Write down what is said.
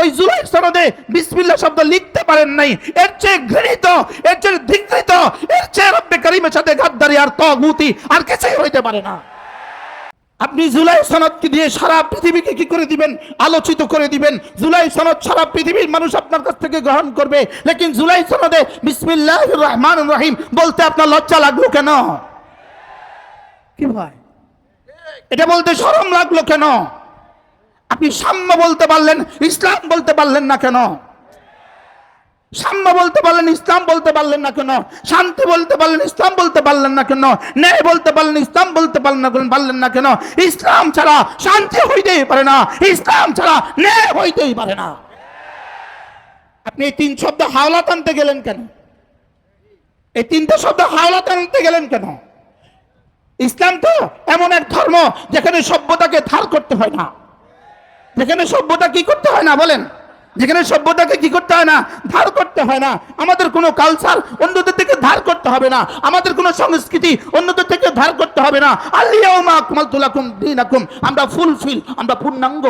ওই জুলাই সনদে বিসমিল্লাহ শব্দ লিখতে পারেন নাই। এর চেয়ে ঘৃণিত, এর চেয়ে ধিকৃত, এর চেয়ে রব্বে করিমের সাথে গাদ্দারি আর তগুতি আর কিছুই হইতে পারে না। আপনি জুলাই সনদকে দিয়ে সারা পৃথিবীকে কি করে দিবেন? আলোচিত করে দিবেন। জুলাই সনদ সারা পৃথিবীর মানুষ আপনার কাছ থেকে গ্রহণ করবে। লেকিন জুলাই সনদে বিসমিল্লাহ রহমান রহিম বলতে আপনার লজ্জা লাগল কেন? কি ভাই এটা বলতে শরম লাগল কেন? আপনি সাম্য বলতে পারলেন, ইসলাম বলতে পারলেন না কেন? সাম্য বলতে পারলেন, ইসলাম বলতে পারলেন না কেন? শান্তি বলতে পারলেন, ইসলাম বলতে পারলেন না কেন? ন্যায় বলতে পারলেন, ইসলাম বলতে পারলেন না পারলেন না কেন? ইসলাম ছাড়া শান্তি হইতেই পারে না। ইসলাম ছাড়া ন্যায় হইতেই পারে না। আপনি এই তিন শব্দ হাওলা টানতে গেলেন কেন? এই তিনটে শব্দ হাওলা টানতে গেলেন কেন? ইসলাম তো এমন এক ধর্ম যেখানে সভ্যতাকে ধার করতে হয় না। যেখানে সভ্যতা কি করতে হয় না বলেন? যেখানে সভ্যতাকে কি করতে হয় না? ধার করতে হয় না। আমাদের কোনো কালচার অন্যদের থেকে ধার করতে হবে না। আমাদের কোনো সংস্কৃতি অন্যদের থেকে ধার করতে হবে না। আল্লিয়া মা কুমাল তুলাকুম দিন আমরা ফুলফিল, আমরা পূর্ণাঙ্গ।